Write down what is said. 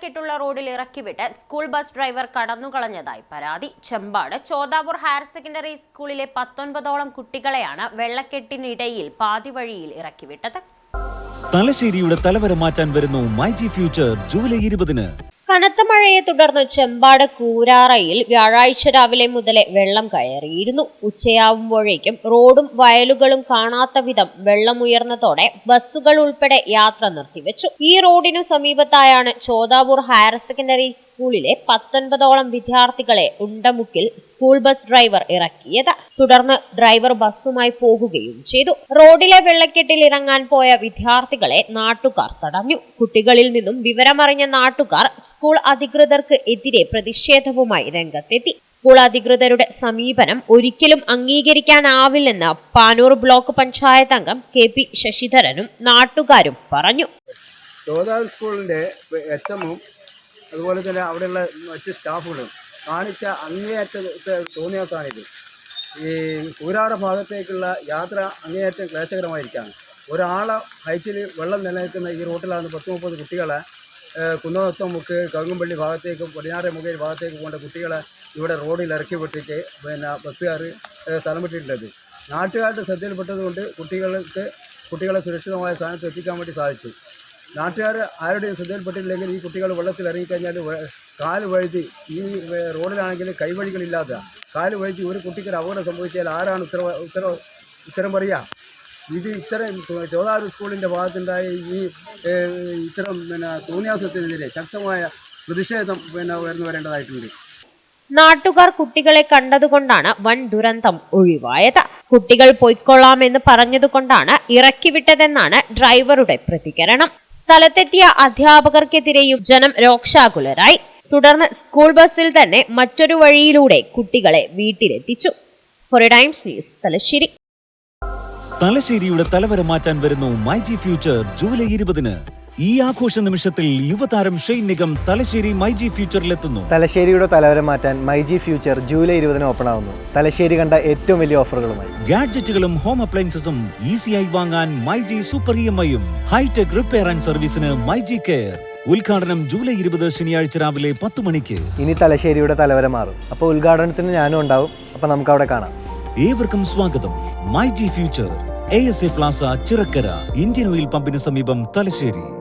വെള്ളക്കെട്ടുള്ള റോഡിൽ ഇറക്കിവിട്ട് school bus driver കടന്നുകളഞ്ഞതായി പരാതി. ചെമ്പാട് ചോദാപൂർ ഹയർ സെക്കൻഡറി സ്കൂളിലെ പത്തൊൻപതോളം കുട്ടികളെയാണ് വെള്ളക്കെട്ടിനിടയിൽ പാതിവഴിയിൽ ഇറക്കിവിട്ടത്. തലശ്ശേരിയുടെ തലവര മാറ്റാൻ വരുന്നു മൈ ജി ഫ്യൂച്ചർ ജൂലൈ ഇരുപതിന്. കനത്ത മഴയെ തുടർന്ന് ചെമ്പാട് കൂരാറയിൽ വ്യാഴാഴ്ച രാവിലെ മുതലേ വെള്ളം കയറിയിരുന്നു. ഉച്ചയാവുമ്പോഴേക്കും റോഡും വയലുകളും കാണാത്ത വിധം വെള്ളമുയർന്നതോടെ ബസ്സുകൾ ഉൾപ്പെടെ യാത്ര നിർത്തിവെച്ചു. ഈ റോഡിനു സമീപത്തായാണ് ചോദാപൂർ ഹയർ സെക്കൻഡറി സ്കൂളിലെ പത്തൊൻപതോളം വിദ്യാർത്ഥികളെ ഉണ്ടമുക്കിൽ സ്കൂൾ ബസ് ഡ്രൈവർ ഇറക്കിയത്. തുടർന്ന് ഡ്രൈവർ ബസ്സുമായി പോകുകയും ചെയ്തു. റോഡിലെ വെള്ളക്കെട്ടിൽ ഇറങ്ങാൻ പോയ വിദ്യാർത്ഥികളെ നാട്ടുകാർ തടഞ്ഞു. കുട്ടികളിൽ നിന്നും വിവരമറിഞ്ഞ നാട്ടുകാർ സ്കൂൾ അധികൃതർക്ക് എതിരെ പ്രതിഷേധവുമായി രംഗത്തെത്തി. സ്കൂൾ അധികൃതരുടെ സമീപനം ഒരിക്കലും അംഗീകരിക്കാനാവില്ലെന്ന് പാനൂർ ബ്ലോക്ക് പഞ്ചായത്ത് അംഗം കെ പി ശശിധരനും നാട്ടുകാരും പറഞ്ഞു. ചോദാൽ സ്കൂളിന്റെ അതുപോലെ തന്നെ അവിടെയുള്ള മറ്റ് സ്റ്റാഫുകളും കാണിച്ച അങ്ങേയറ്റത്തെ തോന്നിയാസാണിത് ഈ കൂരാട ഭാഗത്തേക്കുള്ള യാത്ര അങ്ങേയറ്റം ക്ലേശകരമായിരിക്കുകയാണ്. ഒരാളെ ഹൈറ്റിൽ വെള്ളം നിലനിൽക്കുന്ന ഈ റൂട്ടിലാണ് പത്ത് മുപ്പത് കുട്ടികളെ കുന്നോത്തം മുക്ക് കവുങ്ങുംപള്ളി ഭാഗത്തേക്കും പടിഞ്ഞാറ് മുഖേൽ ഭാഗത്തേക്ക് പോകേണ്ട കുട്ടികളെ ഇവിടെ റോഡിൽ ഇറക്കി വിട്ടിട്ട് പിന്നെ ബസ്സുകാർ സ്ഥലം വിട്ടിട്ടുള്ളത്. നാട്ടുകാരുടെ ശ്രദ്ധയിൽപ്പെട്ടതുകൊണ്ട് കുട്ടികൾക്ക് കുട്ടികളെ സുരക്ഷിതമായ സ്ഥാനത്ത് എത്തിക്കാൻ വേണ്ടി സാധിച്ചു. നാട്ടുകാർ ആരുടെയും ശ്രദ്ധയിൽപ്പെട്ടില്ലെങ്കിൽ ഈ കുട്ടികൾ വെള്ളത്തിൽ ഇറങ്ങിക്കഴിഞ്ഞാൽ കാൽ വഴുതി ഈ റോഡിലാണെങ്കിൽ കൈവഴികളില്ലാത്ത കാൽ വഴുതി ഒരു കുട്ടിക്ക് ഒരു അപകടം സംഭവിച്ചാൽ ആരാണ് ഉത്തരവ് ഉത്തരവ് ഉത്തരം പറയുക ഇത് ഇത്തരം ചോദാരു സ്കൂളിന്റെ ഭാഗത്തുണ്ടായ ഈ ഇത്തരം പിന്നെ തോന്നിയാസത്തിനെതിരെ ശക്തമായ പ്രതിഷേധം പിന്നെ ഉയർന്നു വരേണ്ടതായിട്ടുണ്ട്. നാട്ടുകാർ കുട്ടികളെ കണ്ടതുകൊണ്ടാണ് വൻ ദുരന്തം ഒഴിവായത്. കുട്ടികൾ പൊയ്ക്കൊള്ളാമെന്ന് പറഞ്ഞതുകൊണ്ടാണ് ഇറക്കിവിട്ടതെന്നാണ് ഡ്രൈവറുടെ പ്രതികരണം. സ്ഥലത്തെത്തിയ അധ്യാപകർക്കെതിരെയും ജനം രോക്ഷാകുലരായി. തുടർന്ന് സ്കൂൾ ബസ്സിൽ തന്നെ മറ്റൊരു വഴിയിലൂടെ കുട്ടികളെ വീട്ടിലെത്തിച്ചു. Four times news Thalassery. തലശ്ശേരിയുടെ തലവര മാറ്റാൻ വരുന്നു മൈ ജി ഫ്യൂച്ചർ ജൂലൈ ഇരുപതിന്. ഈ ആഘോഷ നിമിഷത്തിൽ യുവതാരം ഷെയ്ൻ നിഗം തലശ്ശേരി മൈ ജി ഫ്യൂച്ചറിലെത്തുന്നു. തലശ്ശേരിയുടെ തലവരം മാറ്റാൻ മൈ ജി ഫ്യൂച്ചർ ജൂലൈ ഇരുപതിന് ഓപ്പൺ ആവുന്നു. തലശ്ശേരി കണ്ട ഏറ്റവും വലിയ ഓഫറുകളുമായി. ഗാഡ്ജറ്റുകളും ഹോം അപ്ലയൻസസും ഈസിയായി വാങ്ങാൻ my G super E M ഐയും ഹൈടെക് റിപ്പയർ ആൻഡ് സർവീസിന് മൈ ജി കെയർ. ഉദ്ഘാടനം ജൂലൈ ഇരുപത് ശനിയാഴ്ച രാവിലെ പത്ത് മണിക്ക്. ഇനി തലശ്ശേരിയുടെ തലവര മാറും. അപ്പോൾ ഉദ്ഘാടനത്തിന് ഞാനും ഉണ്ടാവും. അപ്പോൾ നമുക്ക് അവിടെ കാണാം. ഏവർക്കും സ്വാഗതം. My G future A S A plaza Chirakkara Indian oil പമ്പിന് സമീപം തലശ്ശേരി.